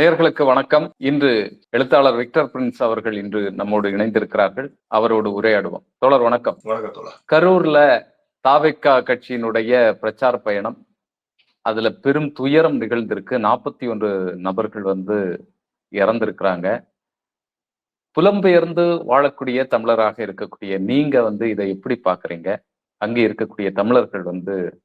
நேயர்களுக்கு வணக்கம். இன்று எழுத்தாளர் விக்டர் பிரின்ஸ் அவர்கள் இன்று நம்மோடு இணைந்திருக்கிறார்கள். அவரோடு உரையாடுவோம். தோழர் வணக்கம். கரூர்ல தாவேக்கா கட்சியினுடைய பிரச்சார பயணம். அதுல பெரும் துயரம் நிகழ்ந்திருக்கு. நாற்பத்தி ஒன்று நபர்கள் வந்து இறந்திருக்கிறாங்க. புலம்பெயர்ந்து வாழக்கூடிய தமிழராக இருக்கக்கூடிய நீங்க வந்து இதை எப்படி பாக்குறீங்க அங்கே இருக்கக்கூடிய தமிழர்கள் வந்து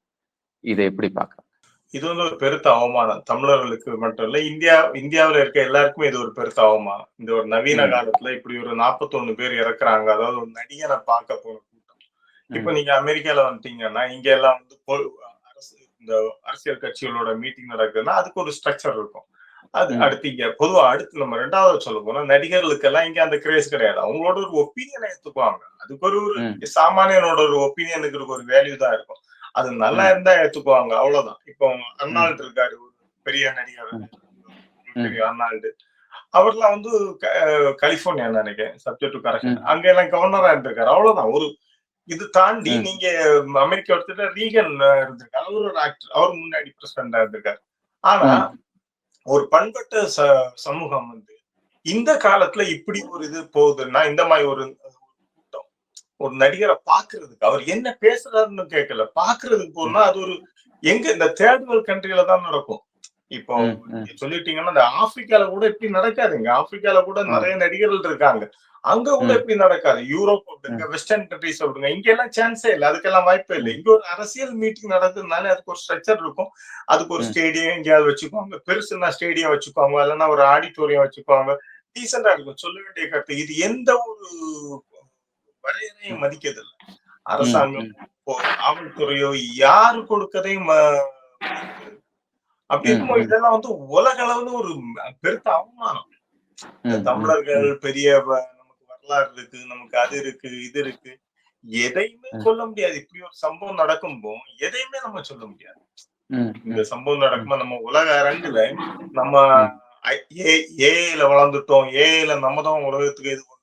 இதை எப்படி பாக்குறாங்க இது வந்து ஒரு பெருத்த அவமானம். தமிழர்களுக்கு மட்டும் இல்ல இந்தியா இந்தியாவுல இருக்க எல்லாருக்குமே இது ஒரு பெருத்த அவமானம். இந்த ஒரு நவீன. காலத்துல இப்படி ஒரு 41 பேர் இறக்குறாங்க. அதாவது ஒரு நடிகனை பார்க்க போற கூட்டம். இப்ப நீங்க அமெரிக்கால வந்துட்டீங்கன்னா இங்க எல்லாம் வந்து அரசு இந்த அரசியல் கட்சிகளோட மீட்டிங் நடக்குதுன்னா அதுக்கு ஒரு ஸ்ட்ரக்சர் இருக்கும். அது. அடுத்து இங்க பொதுவா அடுத்து நம்ம ரெண்டாவது சொல்ல போனா நடிகர்களுக்கு எல்லாம் இங்க அந்த கிரேஸ் கிடையாது. அவங்களோட ஒரு ஒப்பீனியனை எடுத்துக்குவாங்க அதுக்கு ஒரு. சாமானியனோட ஒரு ஒப்பீனியனுக்கு ஒரு வேல்யூ தான் இருக்கும். அது நல்லா. இருந்தா ஏத்துக்குவாங்க அவ்வளவுதான். இப்போ அர்னால்டு இருக்காரு பெரிய நடிகர் தெரியும் அர்னால்டு. அவர்லாம் வந்து கலிபோர்னியா நினைக்கிறேன் சப்ஜெக்ட் டு கரெக்ஷன். அங்க எல்லாம் கவர்னரா இருந்திருக்காரு அவ்வளவுதான். ஒரு இது தாண்டி. நீங்க அமெரிக்கா எடுத்துட்டு ரீகன் இருந்திருக்காரு. அவர் ஒரு ஆக்டர் அவர் முன்னாடி பிரசிடண்டா இருந்திருக்காரு. ஆனா. ஒரு பண்பட்ட ச- சமூகம் வந்து இந்த காலத்துல இப்படி ஒரு இது போகுதுன்னா இந்த மாதிரி ஒரு ஒரு நடிகரை பாக்குறதுக்கு அவர் என்ன பேசுறாருன்னு கேட்கல. பாக்குறதுக்கு போனா அது ஒரு எங்க இந்த தேர்ட் வேர்ல்ட் கண்ட்ரில தான் நடக்கும். இப்போ சொல்லிட்டீங்கன்னா இந்த ஆப்பிரிக்கால கூட இப்படி நடக்காதுங்க ஆப்பிரிக்கால கூட. நிறைய நடிகர்கள் இருக்காங்க. அங்க கூட ம். இப்படி நடக்காது. யூரோப் விடுங்க வெஸ்டர்ன் கண்ட்ரிஸ் விடுங்க இங்க எல்லாம் சான்ஸே இல்லை. அதுக்கெல்லாம் வாய்ப்பே இல்லை. இங்க ஒரு அரசியல் மீட்டிங் நடக்குதுனால அதுக்கு ஒரு ஸ்ட்ரக்சர் இருக்கும். அதுக்கு ஒரு. ஸ்டேடியம் எங்கேயாவது வச்சுக்குவாங்க. பெருசுனா ஸ்டேடியம் வச்சுக்குவாங்க. இல்லைன்னா ஒரு ஆடிட்டோரியம் வச்சுக்குவாங்க. டீசெண்டா இருக்கும். சொல்ல வேண்டிய கருத்து. இது எந்த ஒரு வரையறையும் மதிக்கிறது இல்லை அரசாங்கம் காவல்துறையோ யாரு கொடுக்கதையும் ம- அப்படி இருக்கும்போது. இதெல்லாம் வந்து உலக அளவுல ஒரு பெருத்த அவமானம் தமிழர்கள். பெரிய நமக்கு வரலாறு இருக்கு நமக்கு அது இருக்கு இது இருக்கு எதையுமே. சொல்ல முடியாது இப்படி ஒரு சம்பவம் நடக்கும்போ எதையுமே நம்ம சொல்ல முடியாது இந்த. சம்பவம் நடக்கும்போது நம்ம உலக அரங்குல நம்ம ம். ஏஐல வளர்ந்துட்டோம் ஏஐல நம்ம தான் உலகத்துக்கு இது பண்றோம்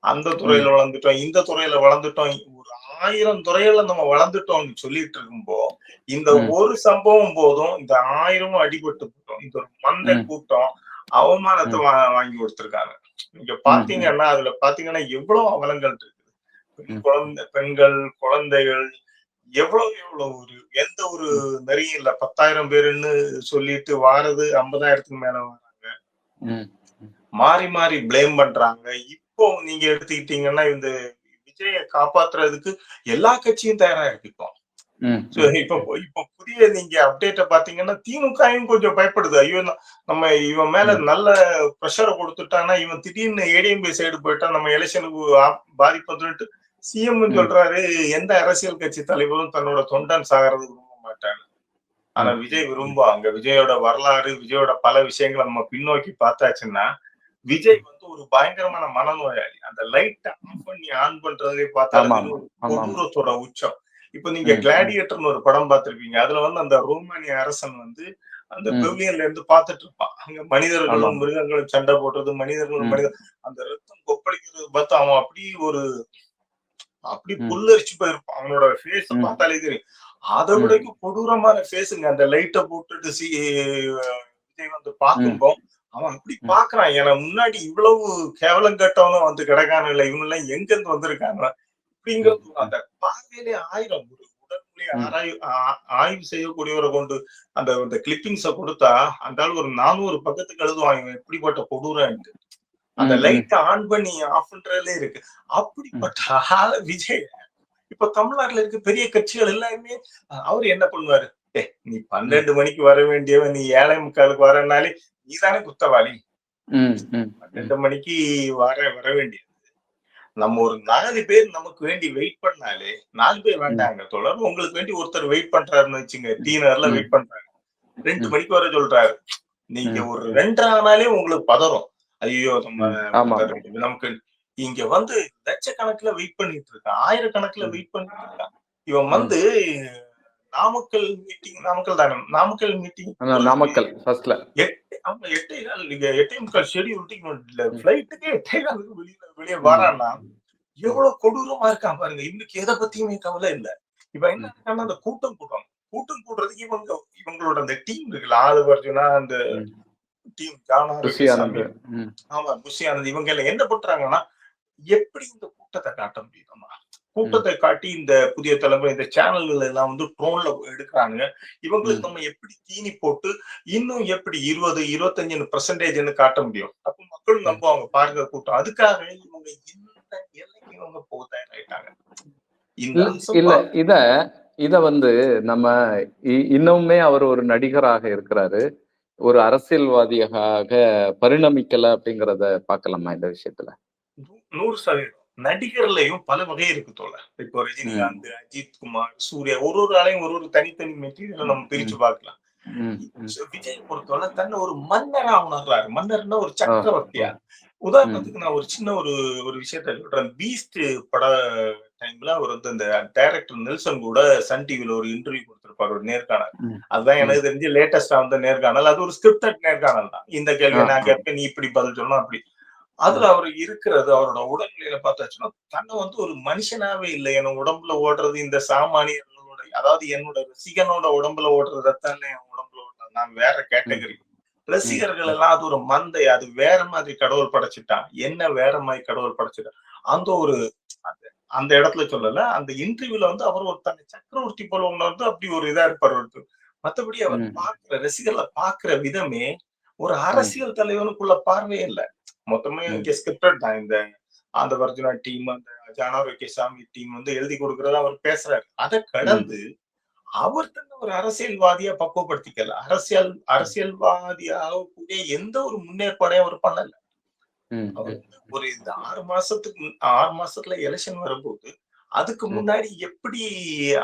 அந்த துறையில வளர்ந்துட்டோம் இந்த துறையில வளர்ந்துட்டோம் ஒரு ஆயிரம் துறையில நம்ம வளர்ந்துட்டோம்னு சொல்லிட்டு இருக்கும்போ இந்த. ஒரு சம்பவம் போதும் இந்த ஆயிரமும் அடிபட்டு போட்டோம் இந்த ஒரு மந்த. கூட்டம் அவமானத்தை வா- வாங்கி கொடுத்திருக்காங்க. நீங்க பாத்தீங்கன்னா அதுல பாத்தீங்கன்னா எவ்வளவு அவலங்கள் இருக்குது. பெண். குழந்தை பெண்கள் குழந்தைகள் எவ்வளவு எவ்வளவு ஒரு எந்த ஒரு நெறியும் இல்ல பத்தாயிரம் பேருன்னு சொல்லிட்டு வாரது ஐம்பதாயிரத்துக்கு மேல வராங்க. ம். மாறி மாறி ப்ளேம் பண்றாங்க. இப்போ நீங்க எடுத்துக்கிட்டீங்கன்னா இந்த விஜய காப்பாத்துறதுக்கு எல்லா கட்சியும் தயாரா இருக்கு இப்போ இப்ப இப்ப புதிய நீங்க அப்டேட்ட பாத்தீங்கன்னா திமுகவும் கொஞ்சம் பயப்படுது ஐயோ நம்ம இவன் மேல. நல்ல ப்ரெஷரை கொடுத்துட்டானா இவன் திடீர்னு ஏடிஎம்பி சைடு போயிட்டா நம்ம எலெக்ஷனுக்கு பாதிப்பு வந்துட்டு சிஎம். சொல்றாரு எந்த அரசியல் கட்சி தலைவரும் தன்னோட தொண்டன் சாகிறது விரும்ப மாட்டாங்க ஆனா. விஜய் விரும்புவாங்க விஜயோட வரலாறு விஜயோட பல விஷயங்களை நம்ம பின்னோக்கி பார்த்தாச்சுன்னா விஜய் வந்து ஒரு பயங்கரமான மனநோயாளி அந்த லைட் ஆஃப் பண்ணி ஆன் பண்றதே பார்த்தா உச்சம் இப்ப நீங்க கிளாடியேட்டர்னு ஒரு படம் பார்த்திருப்பீங்க அதுல வந்து அந்த ரோமானிய அரசன் வந்து அந்த. பெவிலியன்ல இருந்து பார்த்துட்டு இருப்பான் அங்க மனிதர்களும். மிருகங்களும் சண்டை போடுறது மனிதர்களும். மனித அந்த ரத்தம் கொப்பளிக்கிறது பார்த்து அவன் அப்படி ஒரு அப்படி. புல்லரிச்சு போயிருப்பான் அவனோட ஃபேஸ். பார்த்தாலே தெரியும் அதை ம். விட கொடூரமான ஃபேஸுங்க அந்த லைட்டை போட்டுட்டு சி விஜய் வந்து பார்க்கும்போ அவன் அப்படி. பாக்குறான். ஏன்னா முன்னாடி இவ்வளவு கேவலம் கட்டவனும் வந்து கிடக்கான இல்ல இவங்க எல்லாம் எங்க இருந்து வந்திருக்காங்க அப்படிங்கிறது அந்த பார்வையிலே ஆயிரம். ஒரு உடல்மொழி. ஆராய் ஆய்வு செய்யக்கூடியவரை கொண்டு அந்த அந்த கிளிப்பிங்ஸ கொடுத்தா அந்த ஆள் ஒரு நானூறு பக்கத்துக்கு எழுதுவான் இவன் எப்படிப்பட்ட கொடூரன்ட்டு. அந்த. லைட் ஆன் பண்ணி ஆஃப் பண்றதுல இருக்கு. அப்படிப்பட்ட ஆள விஜய். இப்ப தமிழ்நாட்டுல இருக்க பெரிய கட்சிகள் எல்லாருமே அவரு என்ன பண்ணுவாரு? ஏ நீ பன்னெண்டு மணிக்கு வர வேண்டியவன். நீ ஏழை முக்காலுக்கு வரனாலே நீதானே குத்தவாளி. பன்னெண்டு மணிக்கு வர வர வேண்டியது. நம்ம ஒரு நாலு பேர் நமக்கு வேண்டி வெயிட் பண்ணாலே நாலு பேர் வேண்டாங்க. தொடர் உங்களுக்கு வேண்டி ஒருத்தர் வெயிட் பண்றாருன்னு வச்சுங்க. டீனர்ல. வெயிட் பண்றாங்க. ரெண்டு. மணிக்கு வர சொல்றாரு. நீங்க. ஒரு ரெண்டு ஆனாலே உங்களுக்கு பதறும். ஐயோ நம்ம நமக்கு இங்க வந்து லட்சக்கணக்குல வெயிட் பண்ணிட்டு இருக்கான் ஆயிரக்கணக்குல. வெயிட் பண்ணிட்டு இருக்கான் இவன் வந்து நாமக்கல் மீட்டிங் நாமக்கல் தானே? நாமக்கல் மீட்டிங் நாமக்கல் ஃபர்ஸ்ட்ல ஆமா எட்டே கால் நீங்க எட்டே முக்கால் ஷெடியூல் ம். ஃபிளைட்டுக்கே எட்டே காலுக்கு வெளியில வெளியே வரான்னா எவ்வளவு கொடூரமா இருக்கான் பாருங்க. இன்னைக்கு எதை பத்தியுமே கவலை இல்ல. இப்ப என்ன அந்த கூட்டம் கூட்டம். கூட்டம் கூடுறதுக்கு இவங்க இவங்களோட அந்த டீம் இருக்குல்ல ஆளு அர்ஜுனா அந்த. டீம் ஆமா புஷி ஆனந்த். இவங்க எல்லாம் என்ன பண்றாங்கன்னா எப்படி இந்த கூட்டத்தை காட்ட முடியுமா கூட்டத்தை காட்டி இந்த புதிய தலைமுறை இந்த சேனல்கள் எல்லாம் வந்து ட்ரோன்ல எடுக்கிறாங்க. இவங்களுக்கு. நம்ம எப்படி தீனி போட்டு இன்னும் எப்படி இருபது இருபத்தஞ்சு பெர்சன்டேஜ்னு காட்ட முடியும்? அப்ப மக்கள் நம்புவாங்க பாருங்க கூட்டம். அதுக்காக இவங்க இந்த எல்லைக்கு இவங்க போக தயாராயிட்டாங்க. இல்ல இத இத வந்து நம்ம இன்னுமே அவர் ஒரு நடிகராக இருக்கிறாரு. ஒரு அரசியல்வாதியாக பரிணமிக்கல அப்படிங்கறத பார்க்கலாமா இந்த விஷயத்துல? நூறு சதவீதம். நடிகர்லயும் பல வகை இருக்கு தோல இப்போ ரஜினிகாந்த் அஜித் குமார் சூர்யா ஒரு ஒரு ஆளையும் ஒரு ஒரு தனித்தனி மெட்டீரியல் நம்ம பிரிச்சு பார்க்கலாம். ம், ம், விஜய் பொறுத்தவரை தன்னை ஒரு மன்னரா உணர்றாரு. மன்னர்னா ஒரு சக்கரவர்த்தியா? உதாரணத்துக்கு நான் ஒரு சின்ன ஒரு ஒரு விஷயத்த சொல்றேன். பீஸ்ட் பட டைம்ல அவர் வந்து அந்த டைரக்டர் நெல்சன் கூட சன் டிவில ஒரு இன்டர்வியூ கொடுத்திருப்பாரு ஒரு நேர்காணல். அதுதான் எனக்கு தெரிஞ்சு லேட்டஸ்டா வந்த நேர்காணல். அது ஒரு ஸ்கிரிப்டட் நேர்காணல் தான். இந்த கேள்வி நான். கேட்பேன் நீ இப்படி பதில் சொல்லணும் அப்படி. அதுல அவர் இருக்கிறது அவரோட உடல்நிலையில பார்த்தாச்சுன்னா தன்னை வந்து ஒரு மனுஷனாவே இல்லை. என் உடம்புல ஓடுறது இந்த சாமானியர்களோட அதாவது என்னோட ரசிகனோட உடம்புல ஓடுற ரத்தம் என் உடம்புல ஓடுறது. நான் வேற கேட்டகரி ரசிகர்கள் எல்லாம் அது ஒரு மந்தை. அது வேற மாதிரி கடவுள் படைச்சிட்டான் என்ன வேற மாதிரி கடவுள் படைச்சிட்டான் அந்த ஒரு அந்த- இடத்துல சொல்லல. அந்த இன்டர்வியூல வந்து அவர் ஒரு தன்னை சக்கரவர்த்தி போல உணர்ந்து அப்படி ஒரு இதா இருப்பார் ஒருத்தர். மத்தபடி அவர். பாக்குற ரசிகர்களை பாக்குற விதமே ஒரு அரசியல் தலைவனுக்குள்ள பார்வையே இல்ல. மொத்தமே ஸ்கிரிப்டட் தான் இந்த அந்த வர்ஜுனா டீம் அந்த ஜானாரோக்கிய சாமி டீம் வந்து எழுதி கொடுக்கறத அவர் பேசுறாரு. அதை கடந்து அவர் தன்னை ஒரு அரசியல்வாதியா பக்குவப்படுத்திக்கல. அரசியல் அரசியல்வாதியாக கூடிய எந்த ஒரு முன்னேற்பாடையும் அவர் பண்ணல. ஒரு இந்த ஆறு மாசத்துக்கு ஆறு மாசத்துல எலெக்ஷன் வரும்போது அதுக்கு. முன்னாடி எப்படி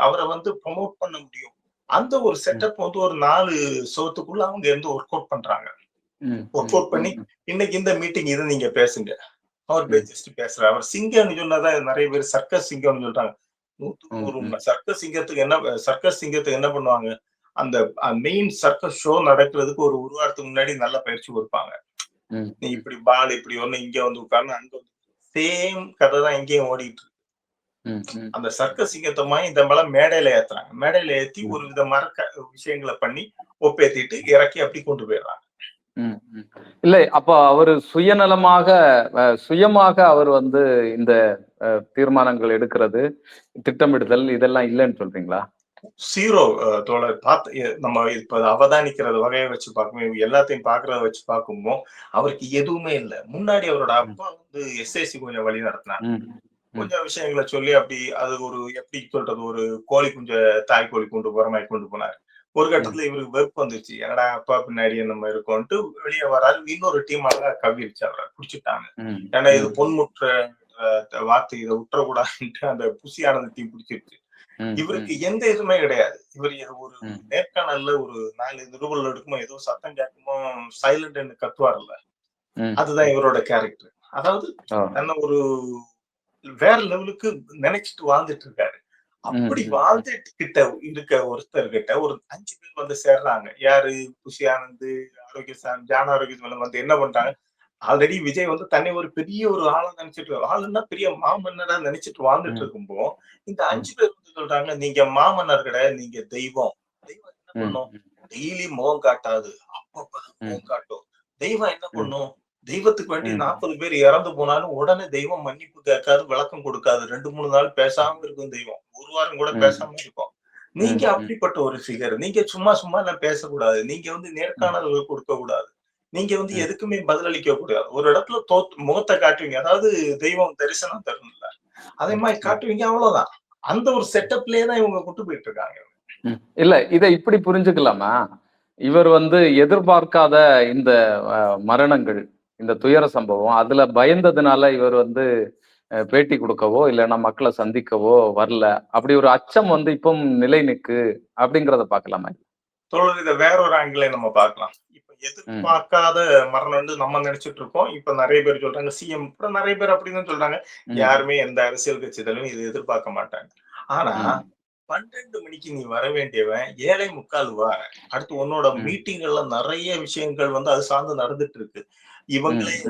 அவரை வந்து ப்ரொமோட் பண்ண முடியும்? அந்த ஒரு செட்டப் வந்து ஒரு நாலு சோத்துக்குள்ள அவங்க இருந்து ஒர்க் அவுட் பண்றாங்க. ஒர்க் அவுட் பண்ணி இன்னைக்கு இந்த மீட்டிங் இதை நீங்க பேசுங்க. அவர். ஜஸ்ட் பேசுறாரு அவர் சிங்கம்னு சொன்னதான் நிறைய பேர் சர்க்கஸ் சிங்கம்னு சொல்றாங்க. நூத்துக்கு நூறு சர்க்கஸ் சிங்கத்துக்கு என்ன சர்க்கஸ் சிங்கத்துக்கு என்ன பண்ணுவாங்க? அந்த மெயின் சர்க்கஸ் ஷோ நடக்கிறதுக்கு ஒரு ஒரு வாரத்துக்கு முன்னாடி நல்ல பயிற்சி கொடுப்பாங்க. நீ இப்படி பால் இப்படி ஒண்ணு இங்க வந்து உட்கார்ந்து அங்க வந்து சேம் கதை தான் இங்கேயும் ஓடிட்டு இருக்கு. அந்த சர்க்கஸ் சிங்கத்தமா இந்த மேல மேடையில ஏத்துறாங்க. மேடையில ஏத்தி. ஒரு வித மறக்க விஷயங்களை பண்ணி ஒப்பேத்திட்டு இறக்கி அப்படி கொண்டு போயிடுறாங்க. இல்லை அப்ப அவர் சுயநலமாக சுயமாக அவர் வந்து இந்த தீர்மானங்கள் எடுக்கிறது திட்டமிடுதல் இதெல்லாம் இல்லைன்னு சொல்றீங்களா? சீரோ தோழர். பார்த்து நம்ம இப்ப அவதானிக்கிறது வகையை வச்சு பார்க்கும்போது எல்லாத்தையும் பாக்குறத வச்சு பார்க்கும்போது அவருக்கு எதுவுமே இல்லை. முன்னாடி அவரோட அப்பா வந்து எஸ்எஸ்சி கொஞ்சம் வழி நடத்தினார். கொஞ்சம் விஷயங்களை சொல்லி அப்படி அது ஒரு எப்படி சொல்றது ஒரு கோழி குஞ்ச தாய் கோழி கொண்டு போற மாதிரி கொண்டு போனார். ஒரு கட்டத்துல இவருக்கு வெறுப்பு வந்துருச்சு. என்னடா அப்பா பின்னாடி நம்ம இருக்கோம்ட்டு வெளியே வராரு. இன்னொரு டீம் அழகா கவிருச்சு அவரை பிடிச்சிட்டாங்க. ஏன்னா இது பொன்முற்ற வார்த்தை இதை விட்டுறக்கூடாதுன்ட்டு அந்த புசியானது டீம் பிடிச்சிருச்சு. இவருக்கு எந்த இதுவுமே கிடையாது. இவர் ஒரு. நேர்காணல்ல ஒரு நாலு நிருபல் எடுக்குமோ ஏதோ சத்தம் கேட்குமோ சைலண்ட் கத்துவார்ல. அதுதான் இவரோட கேரக்டர் அதாவது ஆ. தன்னை ஒரு வேற லெவலுக்கு நினைச்சிட்டு வாழ்ந்துட்டு இருக்காரு. அப்படி. வாழ்ந்துட்டு கிட்ட இருக்க ஒருத்தர் கிட்ட ஒரு அஞ்சு பேர் வந்து சேர்றாங்க. யாரு? குஷி ஆனந்த் ஆரோக்கிய சாம் ஜான ஆரோக்கிய வந்து என்ன பண்றாங்க? ஆல்ரெடி விஜய் வந்து தன்னை ஒரு பெரிய ஒரு ஆளா நினைச்சிட்டு ஆளுன்னா பெரிய மாமன்னரா நினைச்சிட்டு வாழ்ந்துட்டு. இருக்கும்போ இந்த அஞ்சு பேர் வந்து சொல்றாங்க நீங்க மாமன்னர் கிடையாது நீங்க தெய்வம். தெய்வம் என்ன பண்ணும்? டெய்லி முகம் காட்டாது. அப்பப்பதான் ம். முகம் காட்டும். தெய்வம் என்ன. பண்ணும்? தெய்வத்துக்கு வேண்டி. நாற்பது பேர் இறந்து போனாலும் உடனே தெய்வம் மன்னிப்பு கேட்காது விளக்கம் கொடுக்காது. ரெண்டு மூணு நாள் பேசாம இருக்கும் தெய்வம். ஒரு வாரம் கூட. பேசாம இருக்கும் நீங்க. அப்படிப்பட்ட ஒரு ஃபிகர் நீங்க சும்மா சும்மா எல்லாம் பேசக்கூடாது. நீங்க வந்து நேர்காணல்கள் கொடுக்க கூடாது நீங்க வந்து. எதுக்குமே பதிலளிக்க கூடாது ஒரு இடத்துல தோத்து முகத்தை காட்டுவீங்க. அதாவது தெய்வம் தரிசனம் தரணும்ல. அதே மாதிரி காட்டுவீங்க அவ்வளவுதான். அந்த ஒரு செட்டப்லயே தான் இவங்க கொண்டு போயிட்டு இருக்காங்க. இல்ல இதை இப்படி புரிஞ்சுக்கலாமா? இவர் வந்து எதிர்பார்க்காத இந்த மரணங்கள். இந்த துயர சம்பவம் அதுல பயந்ததுனால இவர் வந்து பேட்டி கொடுக்கவோ இல்லைன்னா மக்களை சந்திக்கவோ வரல. அப்படி ஒரு அச்சம் வந்து இப்போ நிலை நிற்கு அப்படிங்கிறத பார்க்கலாமா? தொடர் இதை வேற ஒரு ஆங்கிளே நம்ம பார்க்கலாம். இப்ப எதிர்பார்க்காத மரணம் வந்து நம்ம நினைச்சிட்டு இருக்கோம். இப்ப நிறைய பேர் சொல்றாங்க சிஎம் கூட நிறைய பேர் அப்படின்னு சொல்றாங்க. யாருமே எந்த அரசியல் கட்சி தலைவரும் இது எதிர்பார்க்க மாட்டாங்க. ஆனா. பன்னெண்டு மணிக்கு நீ வர வேண்டியவன் ஏழை முக்கால் வார. அடுத்து உன்னோட ம். மீட்டிங்ல நிறைய விஷயங்கள் வந்து அது சார்ந்து நடந்துட்டு இருக்கு. இவங்களே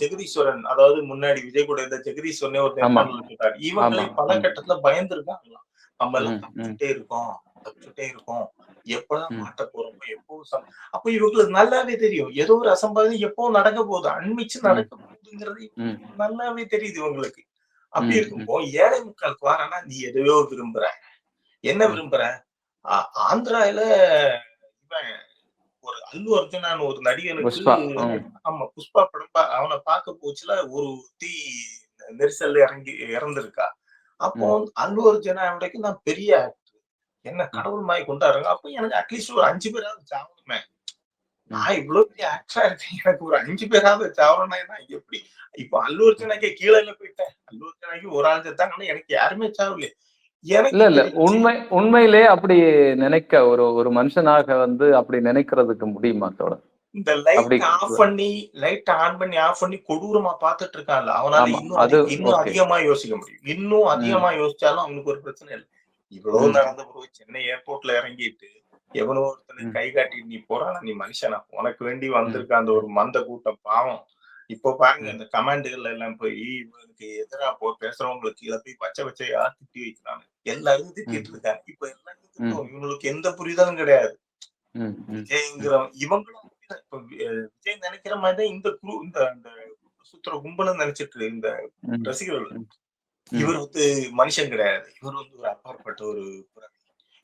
ஜெகதீஸ்வரன் அதாவது முன்னாடி விஜய் கூட இருந்த ஜெகதீஸ்வரனே ஒரு சொல்றாரு இவங்களே. பல. கட்டத்துல பயந்துருக்காங்களாம் நம்ம எல்லாம். தப்பிச்சுட்டே இருக்கோம் தப்பிச்சுட்டே இருக்கோம் எப்பதான். மாட்ட போறோமோ எப்போ அப்ப இவங்களுக்கு நல்லாவே தெரியும் ஏதோ ஒரு அசம்பாவிதம் எப்போ நடக்க போகுது அண்மிச்சு. நடக்க போகுதுங்கிறது. நல்லாவே தெரியுது இவங்களுக்கு அப்படி. இருக்கும்போ ஏழை முக்காலுக்கு வாரனா நீ எதையோ விரும்புற என்ன. விரும்புற ஆ- ஆந்திரால இவன் ஒரு அல்லு அர்ஜுனான்னு ஒரு நடிகனுக்கு. ஆமா. புஷ்பா படம் அவனை பார்க்க போச்சுல ஒரு தீ நெரிசல்ல இறங்கி இறந்திருக்கா. அப்போ. அல்லு அர்ஜுனா வரைக்கும் நான் பெரிய actor. என்ன கடவுள் மாதிரி கொண்டாடுறாங்க. அப்போ எனக்கு அட்லீஸ்ட் ஒரு அஞ்சு பேராவது சாவணுமே. நான் இவ்வளவு பெரிய ஆக்டரா இருக்கேன். எனக்கு ஒரு அஞ்சு பேராவது சாவணும்னா நான் எப்படி? இப்போ அல்லு அர்ஜுனாக்கே கீழே போயிட்டேன். அல்லு அர்ஜுனாக்கு ஒரு ஆள் செத்தாங்கன்னா எனக்கு யாருமே சாவல எனக்கு இல்ல இல்ல. உண்மை உண்மையிலே அப்படி நினைக்க ஒரு ஒரு மனுஷனாக வந்து அப்படி நினைக்கிறதுக்கு முடியுமா தோட இந்த லைட் ஆஃப் பண்ணி லைட் ஆன் பண்ணி ஆஃப் பண்ணி கொடூரமா பாத்துட்டு இருக்கான்ல அவனால இன்னும் இன்னும் அதிகமா யோசிக்க முடியும். இன்னும் அதிகமா யோசிச்சாலும் அவனுக்கு ஒரு பிரச்சனை இல்லை. இவ்வளவு. நடந்த பிறகு சென்னை ஏர்போர்ட்ல இறங்கிட்டு எவனோ ஒருத்தனுக்கு ம். கை காட்டி நீ போறானா நீ மனுஷனா? உனக்கு வேண்டி வந்திருக்க அந்த ஒரு மந்த கூட்டம் பாவம். இப்போ பாருங்க. இந்த கமாண்டுகள்ல எல்லாம் போய் இவனுக்கு எதிரா போ பேசுறவங்களுக்கு கீழே போய் பச்சை பச்சையா திட்டி வைக்கிறாங்க எல்லாரும். திட்டிட்டு இருக்காங்க இப்ப எல்லாரும் இவங்களுக்கு எந்த புரிதலும் கிடையாது ம். ம். விஜய்ங்கிற இவங்களும். இப்ப விஜய் நினைக்கிற மாதிரி தான் இந்த குழு இந்த இந்த சுத்துற கும்பலும் நினைச்சிட்டு. இந்த. ரசிகர்கள். இவர் வந்து மனுஷன் கிடையாது இவர் வந்து ஒரு அப்பாற்பட்ட ஒரு பிறவி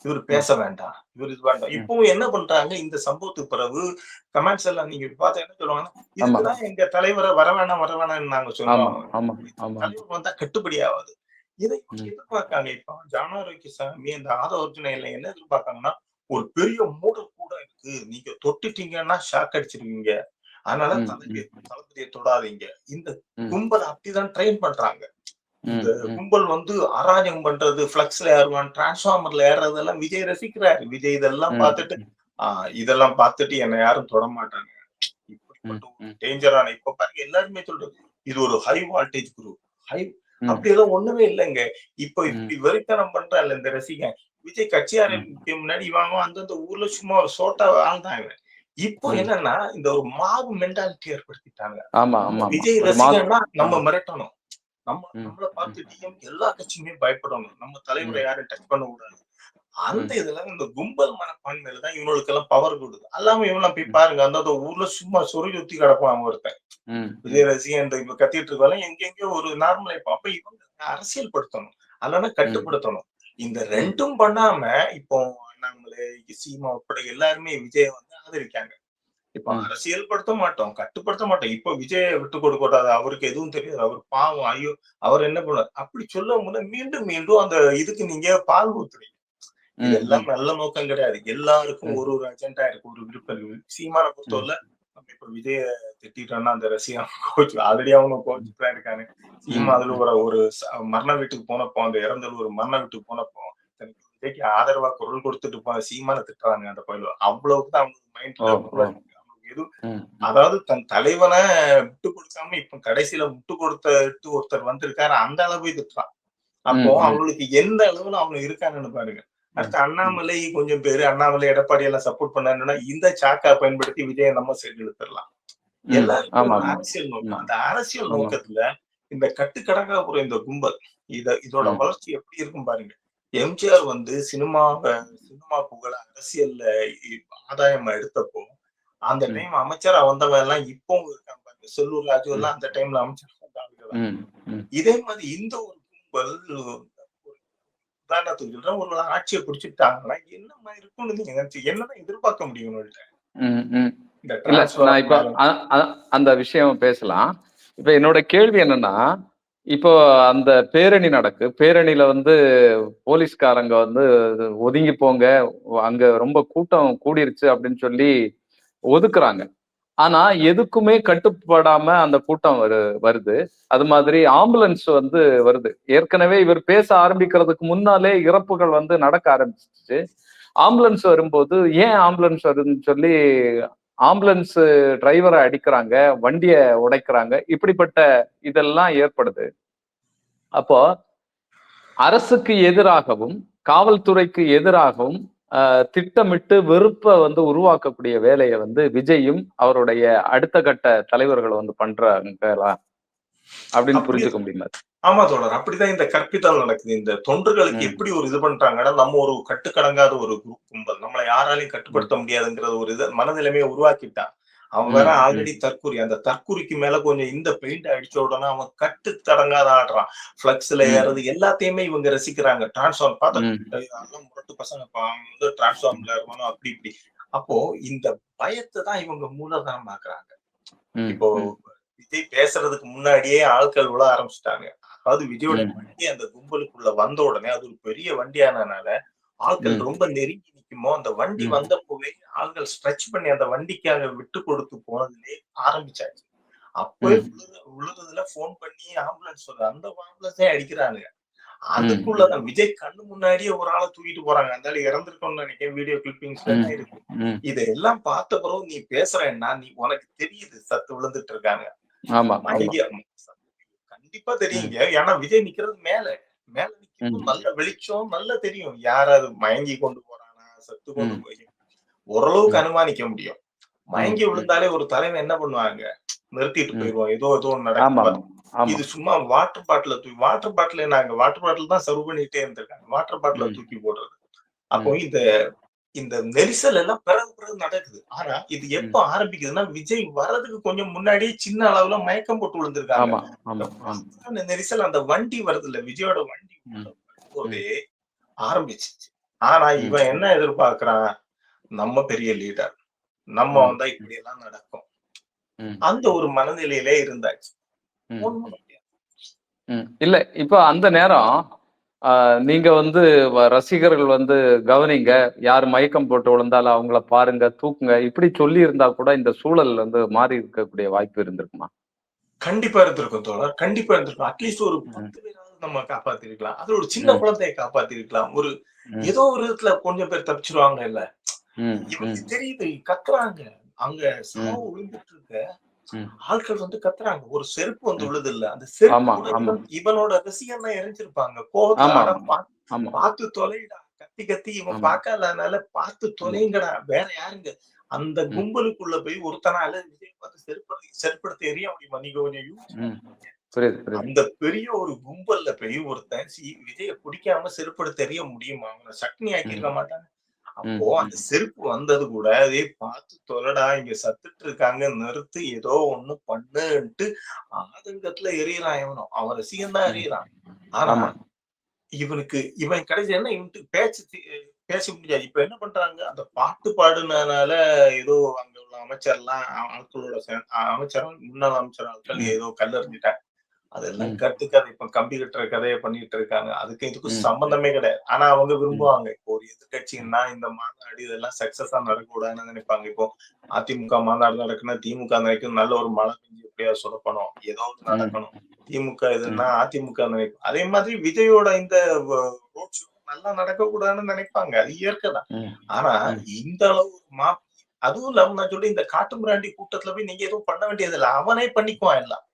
இவர் பேச வேண்டாம். இவர் இது வேண்டாம். இப்பவும் என்ன பண்றாங்க? இந்த சம்பவத்துக்கு பிறகு கமெண்ட்ஸ் எல்லாம் நீங்க பார்த்தா என்ன சொல்லுவாங்கன்னா ஆமா. இதுக்குதான் எங்க தலைவரை வர வேணாம் வர வேணாம்னு நாங்க ஆமா தலைவர் வந்தா கட்டுப்படி ஆகாது. இதை. எதிர்பார்க்காங்க? இப்போ ஜானாரோக்கிய சாமி இந்த ஆத ஒரிஜினல் என்ன எதிர்பார்க்காங்கன்னா ஒரு பெரிய மூடல் கூட இருக்கு. நீங்க தொட்டுட்டீங்கன்னா ஷாக் அடிச்சிருவீங்க. அதனால. தளபதியை தொடாதீங்க. இந்த. கும்பல் அப்படிதான் ட்ரெயின் பண்றாங்க. இந்த. கும்பல் வந்து அராஜகம் பண்றது பிளக்ஸ்ல ஏறுவான் டிரான்ஸ்ஃபார்மர்ல ஏறுறதெல்லாம் விஜய் ரசிக்கிறாரு விஜய் இதெல்லாம். பார்த்துட்டு ஆஹ் இதெல்லாம் பார்த்துட்டு என்னை யாரும் தொட மாட்டாங்க. டேஞ்சரான இப்ப பாருங்க எல்லாருமே சொல்றது இது ஒரு ஹை வால்டேஜ் குரூப் ஹை. அப்படி எல்லாம் ஒண்ணுமே இல்லைங்க இப்ப. இப்படி வெறித்தனம் பண்றான்ல இந்த ரசிகன் விஜய் கட்சி. ஆரம்பிக்க முன்னாடி இவங்க அந்தந்த ஊர்ல சும்மா ஒரு சோட்டா வாழ்ந்தாங்க இப்போ. என்னன்னா இந்த ஒரு மாவு மென்டாலிட்டி ஏற்படுத்திட்டாங்க விஜய் ரசிகன்னா நம்ம. மிரட்டணும் நம்ம. நம்மள. பார்த்து டிஎம் எல்லா கட்சியுமே பயப்படணும் நம்ம தலைவரை ம். யாரும் டச் பண்ண கூடாது அந்த. இதுல இந்த கும்பல் மனப்பான்மையில தான் இவனுக்கு எல்லாம் பவர் கொடுது அல்லாம இவனெல்லாம் போய். பாருங்க அந்தந்த ஊர்ல சும்மா சொறி சுத்தி கிடப்பான் அவன் ஒருத்தன். விஜய் ரசிகன் இந்த இப்ப கத்திட்டு இருக்காலும் எங்கெங்கயோ ஒரு நார்மலா இப்ப அப்ப இவங்க அரசியல் படுத்தணும் அல்லனா. கட்டுப்படுத்தணும் இந்த. ரெண்டும் பண்ணாம இப்போ அண்ணாமலை சீமா உட்பட எல்லாருமே விஜய வந்து ஆதரிக்காங்க இப்ப ம். அரசியல் படுத்த மாட்டோம் கட்டுப்படுத்த மாட்டோம் இப்ப விஜய விட்டு கொடுக்க கூடாது அவருக்கு எதுவும் தெரியாது அவர் பாவம் ஐயோ அவர் என்ன பண்ணார் அப்படி சொல்ல முன்ன மீண்டும் மீண்டும் அந்த இதுக்கு நீங்க பால் ஊத்துறீங்க. இதெல்லாம். நல்ல நோக்கம் கிடையாது எல்லாருக்கும். ஒரு ஒரு அஜெண்டா இருக்கு ஒரு விருப்பம் இருக்கு சீமான. பொறுத்தவரை நம்ம இப்ப விஜய திட்டோம்னா அந்த ரசிகன் கோச் ஆல்ரெடி அவங்க தான் இருக்காங்க சீமா. அதுல. ஒரு ஒரு மரண வீட்டுக்கு போனப்போ அந்த இறந்தல் ஒரு மரண வீட்டுக்கு போனப்போ தனக்கு விஜய்க்கு ஆதரவா குரல் கொடுத்துட்டு போன சீமான திட்டுறாங்க அந்த கோயில் அவ்வளவுக்கு தான் அவங்க ஓ ம். அதாவது தன் தலைவனை விட்டு கொடுக்காம இப்ப கடைசியில விட்டு கொடுத்துட்டு ஒருத்தர் வந்திருக்காரு அந்த அளவு திட்டுறான் அப்போ. அவங்களுக்கு எந்த அளவுல அவங்க இருக்காங்கன்னு பாருங்க அடுத்து. அண்ணாமலை கொஞ்சம் பேரு அண்ணாமலை எடப்பாடி எல்லாம் சப்போர்ட் பண்ணாருன்னா இந்த சாக்கா பயன்படுத்தி விஜய நம்ம சைடு இழுத்துடலாம் ம். எல்லாருக்கும் ஆமா ஒரு ஆமா அரசியல் நோக்கம். அந்த அரசியல் நோக்கத்துல இந்த கட்டுக்கடங்கா போற இந்த கும்பல் இத இதோட. வளர்ச்சி எப்படி இருக்கும் பாருங்க எம்ஜிஆர் வந்து சினிமாவை சினிமா புகழ அரசியல்ல ஆதாயமா எடுத்தப்போ அந்த. டைம் அமைச்சரா வந்தவன் எல்லாம் இப்பவும் இருக்காங்க பாருங்க. செல்லூர் ராஜு. எல்லாம் அந்த டைம்ல அமைச்சர். இதே மாதிரி இந்த ஒரு கும்பல் உதாரணத்துக்கு சொல்றேன். ஒரு ஆட்சியை பிடிச்சிட்டாங்கன்னா என்ன மாதிரி இருக்கும்னு நீங்க என்னதான் எதிர்பார்க்க முடியும் இப்ப அந்த விஷயம் பேசலாம். இப்ப என்னோட கேள்வி என்னன்னா இப்போ அந்த பேரணி நடக்கு. பேரணியில வந்து போலீஸ்காரங்க வந்து ஒதுங்கி போங்க அங்க ரொம்ப கூட்டம் கூடிருச்சு அப்படின்னு சொல்லி ஒதுக்குறாங்க. ஆனா எதுக்குமே கட்டுப்படாம அந்த கூட்டம் வரு வருது. அது மாதிரி ஆம்புலன்ஸ் வந்து வருது. ஏற்கனவே இவர் பேச ஆரம்பிக்கிறதுக்கு முன்னாலே இறப்புகள் வந்து நடக்க ஆரம்பிச்சிச்சு. ஆம்புலன்ஸ் வரும்போது ஏன் ஆம்புலன்ஸ் வருதுன்னு சொல்லி ஆம்புலன்ஸ் டிரைவரை அடிக்கிறாங்க வண்டியை உடைக்கிறாங்க இப்படிப்பட்ட இதெல்லாம் ஏற்படுது. அப்போ அரசுக்கு எதிராகவும் காவல்துறைக்கு எதிராகவும் திட்டமிட்டு வெறுப்பை வந்து உருவாக்கக்கூடிய வேலையை வந்து விஜயும் அவருடைய அடுத்த கட்ட தலைவர்கள் வந்து பண்றாங்களா அப்படின்னு அப்படி புரிஞ்சுக்க முடியுமா? ஆமா தோழர் அப்படிதான் இந்த கற்பித்தல் நடக்குது. இந்த தொண்டர்களுக்கு ம். எப்படி ஒரு இது பண்றாங்கன்னா நம்ம ஒரு கட்டுக்கடங்காத ஒரு குரூப் கும்பல் நம்மளை யாராலையும் கட்டுப்படுத்த முடியாதுங்கிற ஒரு இது மனநிலைமையை உருவாக்கிட்டான் அவன் வேற. ஆல்ரெடி தற்குறி அந்த தற்குறிக்கு மேல கொஞ்சம் இந்த பெயிண்ட் அடிச்ச உடனே அவன் கட்டு தடங்காத ஆடுறான். பிளக்ஸ்ல. ஏறது எல்லாத்தையுமே இவங்க ரசிக்கிறாங்க. டிரான்ஸ்ஃபார்ம் பார்த்தா முரட்டு பசங்க. வந்து டிரான்ஸ்ஃபார்ம்ல இருக்கணும் அப்படி இப்படி. அப்போ இந்த பயத்தை தான் இவங்க மூலதனம் ஆக்குறாங்க. இப்போ விஜய் பேசுறதுக்கு முன்னாடியே ஆட்கள் விழ ஆரம்பிச்சிட்டாங்க. அதாவது விஜயோட. வண்டி அந்த கும்பலுக்குள்ள வந்த உடனே அது ஒரு பெரிய வண்டியானனால ஆட்கள். ரொம்ப நெருங்கி நிக்குமோ? அந்த வண்டி. வந்தப்போவே ஆட்கள் ஸ்ட்ரெச் பண்ணி அந்த வண்டிக்காக விட்டு கொடுத்து போனதுலே ஆரம்பிச்சாச்சு. அப்பவே விழுறதுல போன் பண்ணி ஆம்புலன்ஸ் சொல்ற அந்த ஆம்புலன்ஸே அடிக்கிறானுங்க. அதுக்குள்ளதான் விஜய் கண்ணு முன்னாடியே ஒரு ஆளை தூக்கிட்டு போறாங்க. அந்த இறந்திருக்கோம்னு நினைக்கிறேன் வீடியோ கிளிப்பிங்ஸ். இருக்கு. இதெல்லாம் பார்த்த பிறகு நீ பேசுறேன்னா நீ உனக்கு தெரியுது சத்து விழுந்துட்டு இருக்காங்க. கண்டிப்பா தெரியுங்க. ஏன்னா விஜய் நிக்கிறது மேல. மேல நிக்கிறது ம். நல்ல வெளிச்சம் நல்ல தெரியும் யாராவது மயங்கி கொண்டு போறானா சத்து கொண்டு. போய் ஓரளவுக்கு. அனுமானிக்க முடியும் மயங்கி. விழுந்தாலே ஒரு தலைவன் என்ன பண்ணுவாங்க நிறுத்திட்டு. போயிடுவோம் ஏதோ ஏதோ நடக்கும் இது சும்மா வாட்டர் பாட்டில தூக்கி வாட்டர் பாட்டில நாங்க வாட்டர் பாட்டில் தான் சர்வ் பண்ணிட்டே இருந்திருக்காங்க வாட்டர் பாட்டில. தூக்கி போடுறது அப்போ இந்த இந்த நெரிசல் எல்லாம் பிறகு பிறகு நடக்குது. ஆனா இது எப்ப ஆரம்பிக்குதுன்னா விஜய் வர்றதுக்கு கொஞ்சம் முன்னாடியே சின்ன அளவுல மயக்கம் போட்டு விழுந்திருக்காங்க. அந்த நெரிசல் அந்த வண்டி வருது இல்ல விஜயோட வண்டி. போதே ஆரம்பிச்சிச்சு. ஆனா. இவன் என்ன எதிர்பார்க்கறான்? நம்ம பெரிய லீடர். நம்ம. வந்தா இப்படி எல்லாம் நடக்கும். அந்த ஒரு மனநிலையிலே இருந்தாச்சு. இல்ல இப்ப அந்த நேரம் நீங்க வந்து ரசிகர்கள் வந்து கவனிங்க. யார் மயக்கம் போட்டு விழுந்தாலும் அவங்கள பாருங்க தூக்குங்க. இப்படி சொல்லி இருந்தா கூட இந்த சூழல் வந்து மாறி இருக்கக்கூடிய வாய்ப்பு இருந்திருக்குமா? கண்டிப்பா இருந்திருக்கும் தோழர். கண்டிப்பா இருந்திருக்கும். அட்லீஸ்ட் ஒரு. பத்து பேராவது நம்ம காப்பாத்திருக்கலாம். அது ஒரு சின்ன. குழந்தையை காப்பாத்திருக்கலாம். ஒரு. ஏதோ ஒரு விதத்துல கொஞ்சம் பேர் தப்பிச்சிருவாங்க இல்ல தெரியுது கத்துறாங்க. அங்க சாவு விழுந்துட்டு இருக்க. ஆட்கள் வந்து கத்துறாங்க. ஒரு செருப்பு வந்து. விழுது இல்ல அந்த செருப்பு இவனோட ரசிகன் தான் எரிஞ்சிருப்பாங்க. ஆமா பார்த்து தொலைடா. கத்தி கத்தி இவன் ஆமா. பார்க்காதனால பார்த்து தொலைங்கடா. வேற யாருங்க? அந்த. கும்பலுக்குள்ள போய் ஒருத்தனால விஜய் பார்த்து செருப்பு செருப்படுத்த எரிய முடியுமா? நீங்க கொஞ்சம் அந்த பெரிய ஒரு கும்பல்ல போய் ஒருத்தன் விஜய பிடிக்காம செருப்பெடுத்து தெரிய முடியுமா? அவனை சட்னி ஆக்கியிருக்க மாட்டாங்க அப்போ. அந்த செருப்பு வந்தது கூட அதே பார்த்து தொலைடா இங்க சத்துட்டு இருக்காங்க நிறுத்து ஏதோ ஒண்ணு பண்ணுன்ட்டு ஆதங்கத்துல எரியறான் இவனும் அவன் ரசிகன் தான். எரியறான் ஆனா ஆமா இவனுக்கு இவன் கடைசி என்ன இவனுக்கு பேச்சு பேச முடியாது இப்ப என்ன பண்றாங்க அந்த பாட்டு பாடுனதுனால ஏதோ அங்க உள்ள அமைச்சர்லாம் ஆ- ஆட்களோட அமைச்சர் முன்னாள் அமைச்சர் ஆட்கள். ஏதோ கல்லறிஞ்சிட்டாங்க அதெல்லாம் ம். கட்டுக்கதை. இப்ப கம்பி கட்டுற கதையை பண்ணிட்டு இருக்காங்க. அதுக்கு இதுக்கும். சம்பந்தமே கிடையாது. ஆனா அவங்க விரும்புவாங்க. இப்போ ஒரு எதிர்கட்சின்னா இந்த மாநாடு இதெல்லாம் சக்சஸா நடக்கக்கூடாதுன்னு நினைப்பாங்க. இப்போ அதிமுக மாநாடு நடக்குன்னா திமுக நினைக்கும் நல்ல ஒரு மழை பெஞ்சு எப்படியா சொதப்பணும். ஏதோ. நடக்கணும். திமுக இதுன்னா அதிமுக நினைக்கும். அதே மாதிரி விஜயோட இந்த ரோட் ஷோ நல்லா நடக்க கூடாதுன்னு நினைப்பாங்க. அது இயற்கை தான். ஆனா. இந்த அளவு மா அதுவும் இல்லாம நான் சொல்லி இந்த காட்டுமிராண்டி கூட்டத்துல போய் நீங்க எதுவும் பண்ண வேண்டியது இல்ல அவனே பண்ணிக்குவான் எல்லாம்.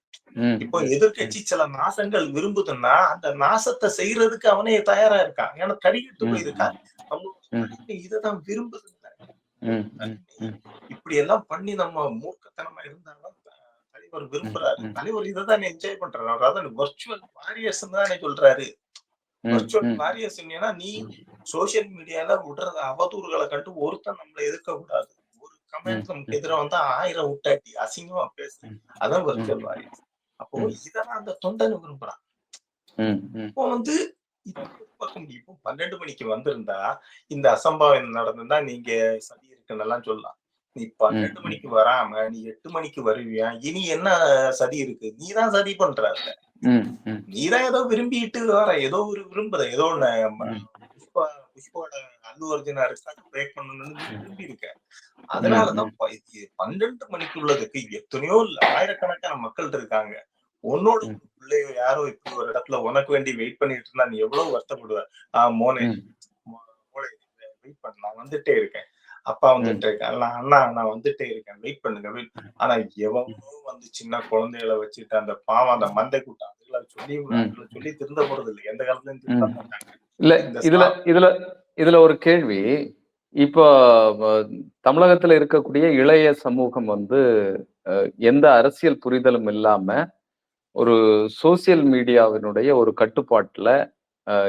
இப்போ எதிர்க்கட்சி சில நாசங்கள் விரும்புதுன்னா அந்த நாசத்தை செய்யறதுக்கு அவனே தயாரா இருக்கான் ஏன்னா கடிகிட்டு. போயிருக்கான் இததான் விரும்புது. இப்படி எல்லாம் பண்ணி நம்ம மூர்க்கத்தனமா இருந்தாலும் தலைவர் விரும்புறாரு. தலைவர் இதைதான் என்ஜாய் பண்றாரு அவர் அதான் வர்ச்சுவல் வாரியர்ஸ் தானே சொல்றாரு. வர்ச்சுவல். வாரியர்ஸ் சொன்னீங்கன்னா நீ சோசியல் மீடியால விடுறது அவதூறுகளை கண்டு ஒருத்தன் நம்மள எதிர்க்க கூடாது ஒரு கமெண்ட். நமக்கு எதிராக வந்தா ஆயிரம் விட்டாட்டி அசிங்கமா பேசு. அதான் வர்ச்சுவல் வாரியர்ஸ் அப்போ. இதெல்லாம் அந்த தொண்டனை விரும்புறான். இப்போ வந்து இப்போ பன்னெண்டு மணிக்கு வந்திருந்தா இந்த அசம்பாவிதம் நடந்திருந்தா நீங்க சதி இருக்குன்னு எல்லாம் சொல்லலாம் நீ பன்னெண்டு. மணிக்கு வராம நீ எட்டு மணிக்கு வருவியா இனி என்ன சதி இருக்கு நீ தான் சதி பண்ற அதுல. ம். ம். நீ தான் ஏதோ விரும்பிட்டு வர ஏதோ ஒரு விரும்புற ஏதோ ஒண்ணு ம- புஷ்பாவோட அல்லு அர்ஜுனா ரெக்கார்ட் பிரேக் பண்ணணும்னு விரும்பி இருக்க அதனாலதான் பன்னெண்டு மணிக்கு உள்ளதுக்கு எத்தனையோ ஆயிரக்கணக்கான மக்கள் இருக்காங்க. உன்னோட. பிள்ளையோ யாரோ இப்படி ஒரு இடத்துல உனக்கு வேண்டி வெயிட் பண்ணிட்டு இருந்தா நீ எவ்வளவு வருத்தப்படுவ? ஆஹ் மோனே. வெயிட் பண்ண நான் வந்துட்டே இருக்கேன். அப்பா வந்துட்டே இருக்கேன் அண்ணா நான் வந்துட்டே இருக்கேன். வெயிட் பண்ணுங்க வெயிட் ஆனா எவனோ வந்து சின்ன குழந்தைகளை வச்சுட்டு அந்த பாவம் அந்த மந்தை கூட்டம் அதுகளை சொல்லி சொல்லி திருந்த போறது இல்லை எந்த காலத்துலயும் திருந்த. மாட்டாங்க. இல்ல இதுல இதுல இதுல ஒரு கேள்வி இப்போ தமிழகத்துல இருக்கக்கூடிய இளைய சமூகம் வந்து எந்த அரசியல் புரிதலும் இல்லாம ஒரு சோசியல் மீடியாவினுடைய ஒரு கட்டுப்பாட்டுல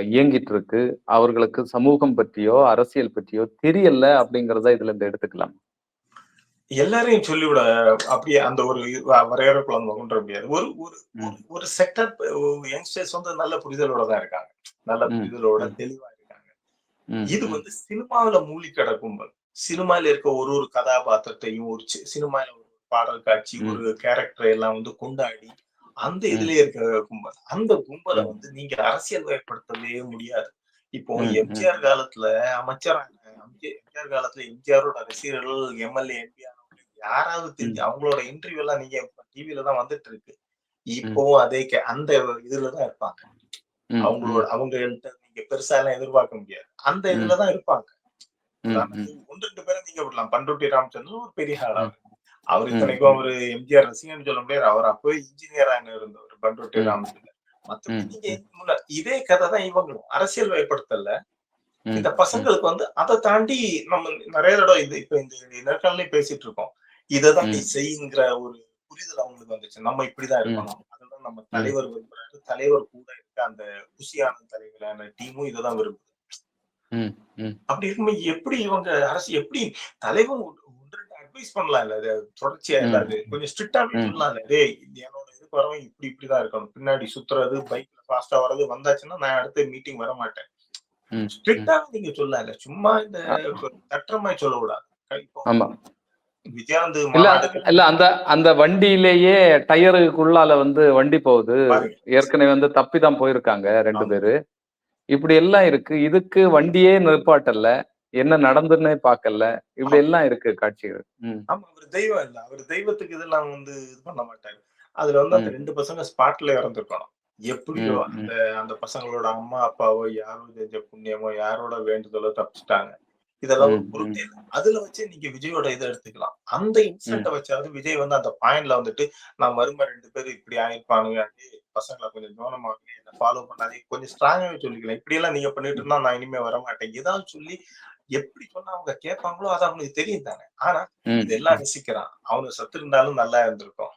இயங்கிட்டு இருக்கு அவர்களுக்கு சமூகம் பற்றியோ அரசியல் பற்றியோ தெரியல அப்படிங்கறத இதுல இருந்து எடுத்துக்கலாம் எல்லாரையும் சொல்லிவிட அப்படியே அந்த ஒரு வரையறைக்குள்ள நம்ம கொண்டு வர முடியாது ஒரு ஒரு. ஒரு செக்டர் யங்ஸ்டர்ஸ் வந்து நல்ல புரிதலோட தான் இருக்காங்க நல்ல. புரிதலோட. தெளிவா இது வந்து சினிமாவில மூழ்கி கிடக்கும் சினிமால இருக்க ஒரு ஒரு கதாபாத்திரத்தையும் ஒரு சினிமால ஒரு பாடல் காட்சி. ஒரு கேரக்டர் எல்லாம் வந்து கொண்டாடி அந்த. இதுல இருக்க கும்பல். அந்த கும்பலை. வந்து நீங்க அரசியல் வயப்படுத்தவே முடியாது. இப்போ. எம்ஜிஆர் காலத்துல அமைச்சரான எம்ஜிஆர் காலத்துல எம்ஜிஆரோட ரசிகர்கள் எம்எல்ஏ எம்பி யாராவது தெரிஞ்சு அவங்களோட இன்டர்வியூ எல்லாம் நீங்க டிவில தான் வந்துட்டு இருக்கு. இப்போவும் அதே அந்த இதுலதான் இருப்பாங்க. அவங்களோட அவங்கள்ட்ட நீங்க பெருசா எல்லாம் எதிர்பார்க்க முடியாது. அந்த இதுலதான் இருப்பாங்க. ஒன்று ரெண்டு பேரை நீங்க விடலாம். பண்ருட்டி ராமச்சந்திரன் ஒரு பெரிய ஆளா. அவர் இத்தனைக்கும். அவரு எம்ஜிஆர் ரசிகன்னு சொல்ல முடியாது. அவர் அப்பவே இன்ஜினியரா இருந்தவர் பண்ருட்டி. ராமச்சந்திரன். மத்தபடி இதே கதை தான் இவங்களும் அரசியல் வயப்படுத்தல இந்த பசங்களுக்கு வந்து அதை தாண்டி நம்ம நிறைய தடவை இது இப்ப இந்த நேர்காணலே பேசிட்டு இருக்கோம். இததான் நீ. செய்யுங்கிற ஒரு புரிதல் அவங்களுக்கு வந்துச்சு. நம்ம இப்படிதான் இருக்கணும். நம்ம தலைவர் விரும்புறாரு தலைவர் கூட இருக்க அந்த குசியான தலைவரான டீமும் இததான் விரும்புது. அப்படி இருக்கும்போது எப்படி இவங்க அரசு எப்படி தலைவன் அட்வைஸ் பண்ணலாம் இல்ல? தொடர்ச்சியா. இல்லாது கொஞ்சம் ஸ்ட்ரிக்டாவே ம். சொல்லலாம் இல்ல? டேய் இது என்னோட இதுக்கு வரவன் இப்படி இப்படிதான் இருக்கணும். பின்னாடி சுத்துறது பைக்ல ஃபாஸ்டா வர்றது வந்தாச்சுன்னா நான் அடுத்த மீட்டிங் வர மாட்டேன். ஸ்ட்ரிக்டாவே நீங்க சொல்லலாம் இல்ல? சும்மா இந்த தற்றமாய் சொல்ல விடாது இப்போ ஆமா. விஜயாந்து இல்ல அந்த அந்த வண்டியிலேயே டயருக்குள்ளால வந்து வண்டி போகுது. ஏற்கனவே வந்து தப்பி தான் போயிருக்காங்க ரெண்டு. பேரு. இப்படி எல்லாம் இருக்கு. இதுக்கு வண்டியே நிற்பாட்டல்ல. என்ன நடந்துன்னே பார்க்கல இப்படி எல்லாம் இருக்கு காட்சிகள். ஆமா அவர் தெய்வம் இல்ல. அவர் தெய்வத்துக்கு இதெல்லாம் வந்து இது பண்ண மாட்டாரு. அதுல வந்து அந்த. ரெண்டு பசங்க ஸ்பாட்ல இறந்துருக்கணும். எப்படியோ. அந்த அந்த பசங்களோட அம்மா அப்பாவோ யாரோ செஞ்ச புண்ணியமோ யாரோட வேண்டுதலோ தப்பிச்சிட்டாங்க. இதெல்லாம் ஒரு இல்லை அதுல வச்சு நீங்க விஜயோட இதை எடுத்துக்கலாம். அந்த இன்சிடென்ட வச்சாவது விஜய் வந்து அந்த பாயிண்ட்ல வந்துட்டு நான் மரும ரெண்டு பேரும் இப்படி ஆயிருப்பானுங்க. பசங்களை கொஞ்சம் கவனமாவே என்ன ஃபாலோ பண்ணாதே கொஞ்சம் ஸ்ட்ராங்காவே சொல்லிக்கலாம். இப்படி எல்லாம் நீங்க பண்ணிட்டு இருந்தா நான் இனிமே வர மாட்டேன் ஏதாவது சொல்லி எப்படி சொன்னா அவங்க கேட்பாங்களோ அது அவங்களுக்கு தெரியும் தானே. ஆனா இதெல்லாம் ரசிக்கிறான். அவனுக்கு சத்து இருந்தாலும் நல்லா இருந்திருக்கும்.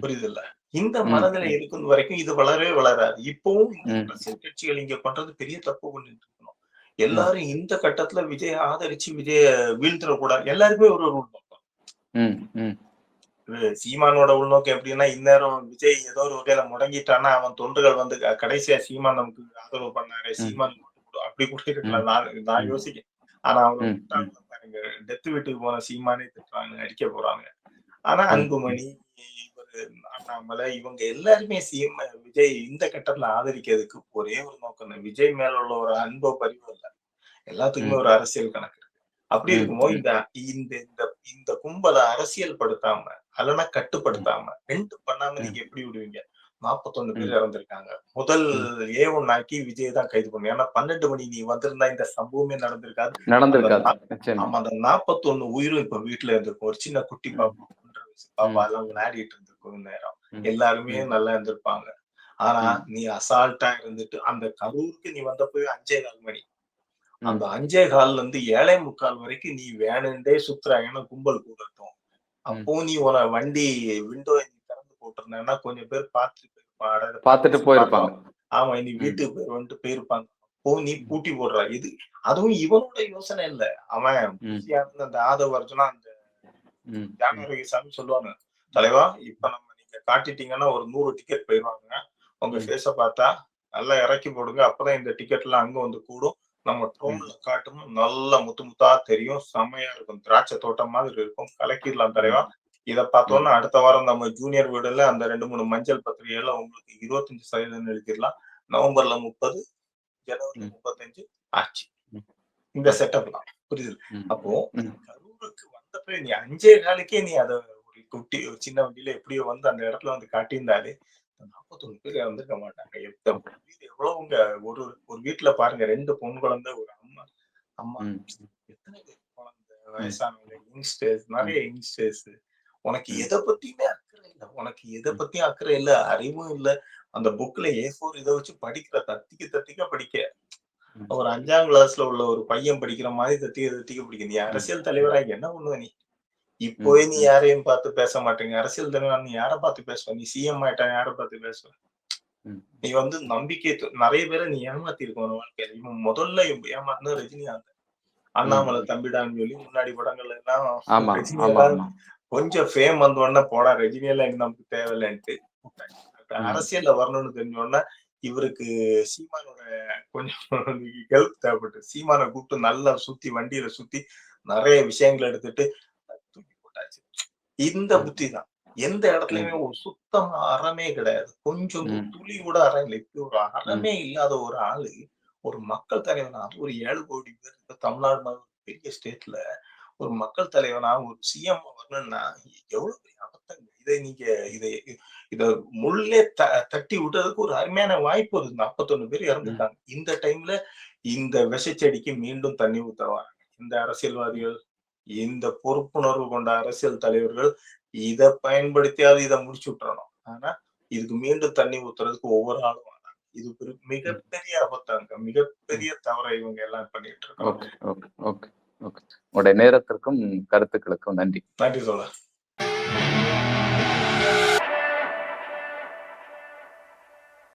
புரியுது இல்ல? இந்த ம், மனதுல ம். இருக்கும் வரைக்கும் இது வளரவே வளராது. இப்பவும் கட்சிகள் இங்க பண்றது பெரிய தப்பு பண்ணிட்டு எல்லாரும் இந்த கட்டத்துல விஜய ஆதரிச்சு விஜய வீழ்த்திடக்கூடாது எல்லாருக்குமே ஒரு ஒரு உள்நோக்கம். சீமானோட உள்நோக்கம் எப்படின்னா இந்நேரம் விஜய் ஏதோ ஒரு வகையில முடங்கிட்டான்னா அவன் தொண்டர்கள் வந்து கடைசியா சீமான் நமக்கு ஆதரவு பண்ணாரு. சீமான் அப்படி கூட இருக்கலாம். நான் நான். யோசிக்கிறேன். ஆனா அவங்க ம், விட்டாங்க பாருங்க. டெத் வீட்டுக்கு போன சீமானே திட்டுறாங்க அடிக்க போறாங்க. ஆனா. அன்புமணி அண்ணாமலை இவங்க எல்லாருமே சீம விஜய் இந்த கட்டத்துல ஆதரிக்கிறதுக்கு ஒரே ஒரு நோக்கம் விஜய் மேல உள்ள ஒரு அன்போ பரிவு இல்ல. எல்லாத்துக்குமே ஒரு அரசியல் கணக்கு இருக்கு. அப்படி இருக்கும்போது. இந்த இந்த இந்த இந்த கும்பலை அரசியல் படுத்தாம அல்லனா கட்டுப்படுத்தாம ரெண்டு பண்ணாம. நீங்க எப்படி விடுவீங்க? நாற்பத்தொன்னு பேர். இறந்திருக்காங்க. முதல் ஏ ஒன் ஆக்கி விஜய் தான் கைது பண்ணும் ஏன்னா பன்னெண்டு மணி நீ வந்திருந்தா இந்த சம்பவமே நடந்திருக்காது. நடந்திருக்காது. ஆமா அந்த நாற்பத்தொன்னு உயிரும் இப்ப வீட்டுல இருந்திருக்கும். ஒரு சின்ன குட்டி. பாப்பா பாப்பா ம். எல்லாம் விளையாடிட்டு இருந்திருக்கும். நேரம் ம். எல்லாருமே. நல்லா இருந்திருப்பாங்க ஆனா. நீ அசால்ட்டா இருந்துட்டு அந்த கரூருக்கு நீ வந்தப்பவே அஞ்சே கால் மணி. அந்த அஞ்சே கால்ல இருந்து ஏழை முக்கால் வரைக்கும் நீ வேணுண்டே சுத்துறாங்கன்னா கும்பல் கூடட்டும் அப்போ நீ உன வண்டி விண்டோ திறந்து போட்டிருந்தேன்னா கொஞ்சம் பேர் பார்த்துட்டு பார்த்துட்டு போயிருப்பாங்க. ஆமா இனி ம். வீட்டுக்கு போய் வந்துட்டு போயிருப்பாங்க அப்போ நீ பூட்டி போடுற இது அதுவும் இவனோட யோசனை இல்ல அவன் அந்த ஆதவ அர்ஜுனா அந்த. ஜானகி சாமி சொல்லுவாங்க தலைவா இப்ப நம்ம நீங்க காட்டிட்டீங்கன்னா ஒரு நூறு டிக்கெட் போயிருவாங்க உங்க. ஃபேஸ பார்த்தா நல்லா இறக்கி போடுங்க. அப்பதான் இந்த டிக்கெட் எல்லாம் அங்க வந்து கூடும். நம்ம ட்ரோன்ல காட்டும் நல்லா முத்து முத்தா தெரியும். செம்மையா இருக்கும். திராட்சை தோட்டம் மாதிரி இருக்கும். கலக்கிடலாம் தலைவா. இத பார்த்தோன்னா அடுத்த வாரம் நம்ம ஜூனியர் வீடுல அந்த ரெண்டு மூணு மஞ்சள் பத்திரிகையில உங்களுக்கு இருபத்தஞ்சு சதவீதம் எழுதிடலாம். நவம்பர்ல முப்பது ஜனவரி. முப்பத்தஞ்சு ஆச்சு. இந்த செட்டப் தான். புரியுது. அப்போ. கரூருக்கு வந்தப்ப நீ அஞ்சே காலுக்கே நீ அத குட்டி சின்ன வண்டியில எப்படியோ வந்து அந்த இடத்துல வந்து காட்டியிருந்தாலே நாற்பத்தொன்னு பேர் இறந்துருக்க மாட்டாங்க. பேர் எவ்வளவுங்க ஒரு ஒரு வீட்டுல பாருங்க ரெண்டு பொன் குழந்தை ஒரு அம்மா அம்மா. எத்தனை பேர் குழந்தை வயசானவங்க யங்ஸ்டர்ஸ் நிறைய யங்ஸ்டர்ஸ் உனக்கு எதை பத்தியுமே அக்கறை இல்ல. உனக்கு எதை பத்தியும் அக்கறை இல்ல அறிவும் இல்ல. அந்த புக்ல ஏ ஃபோர் இதை வச்சு படிக்கிற தத்திக்க தத்திக்க படிக்க. ஒரு அஞ்சாம் கிளாஸ்ல உள்ள ஒரு பையன் படிக்கிற மாதிரி தத்திக்க தத்திக்க படிக்க. நீ அரசியல் தலைவராக என்ன பண்ணுவ நீ? இப்போவே ம், நீ. யாரையும் பார்த்து பேச மாட்டேங்க அரசியல் தலைவர் நீ யாரை பார்த்து பேசுவ நீ சிஎம் ஆயிட்டா யாரை பார்த்து பேசுவ. நீ வந்து நம்பிக்கை நிறைய பேரை நீ ஏமாத்தி இருக்க வாழ்க்கையில இவன் முதல்ல ஏமாத்தின ரஜினிகாந்த் அண்ணாமலை. தம்பிடான்னு சொல்லி முன்னாடி படங்கள்ல எல்லாம் கொஞ்சம் ஃபேம் வந்த உடனே போடா ரஜினி எல்லாம் இங்க நமக்கு தேவையில்லைன்ட்டு. அரசியல்ல வரணும்னு தெரிஞ்ச உடனே இவருக்கு சீமானோட கொஞ்சம் ஹெல்ப் தேவைப்பட்டு சீமானை கூப்பிட்டு நல்லா சுத்தி வண்டியில சுத்தி நிறைய விஷயங்கள் எடுத்துட்டு இந்த. புத்தி தான் எந்த இடத்துலயுமே ஒரு சுத்தமா அறமே கிடையாது. கொஞ்சம். துளி கூட அறம் இல்லை. இப்படி ஒரு அறமே இல்லாத ஒரு ஆளு ஒரு மக்கள் தலைவனா ஒரு ஏழு கோடி பேர் இருக்க தமிழ்நாடு மாதிரி பெரிய ஸ்டேட்ல ஒரு மக்கள் தலைவனா ஒரு சிஎம் வரணும்னா எவ்வளவு பெரிய அபத்தங்க இதை நீங்க இதை இத முள்ளே த தட்டி விட்டதுக்கு ஒரு அருமையான வாய்ப்பு வருது நாற்பத்தொன்னு பேர் இறந்துட்டாங்க. இந்த டைம்ல இந்த விஷச்செடிக்கு மீண்டும் தண்ணி ஊத்துறவாங்க. இந்த அரசியல்வாதிகள் இந்த பொறுப்புணர்வு கொண்ட அரசியல் தலைவர்கள் இதை பயன்படுத்தியாவது இதை முடிச்சு விட்டுறணும். ஆனா இதுக்கு மீண்டும் தண்ணி ஊத்துறதுக்கு ஒவ்வொரு ஆளும் வராங்க. இது மிகப்பெரிய அபத்தங்க. மிகப்பெரிய தவறை இவங்க எல்லாம் பண்ணிட்டு இருக்காங்க. Okay okay okay okay. உங்களுடைய நேரத்திற்கும் கருத்துக்களுக்கும் நன்றி. நன்றி தோழர்.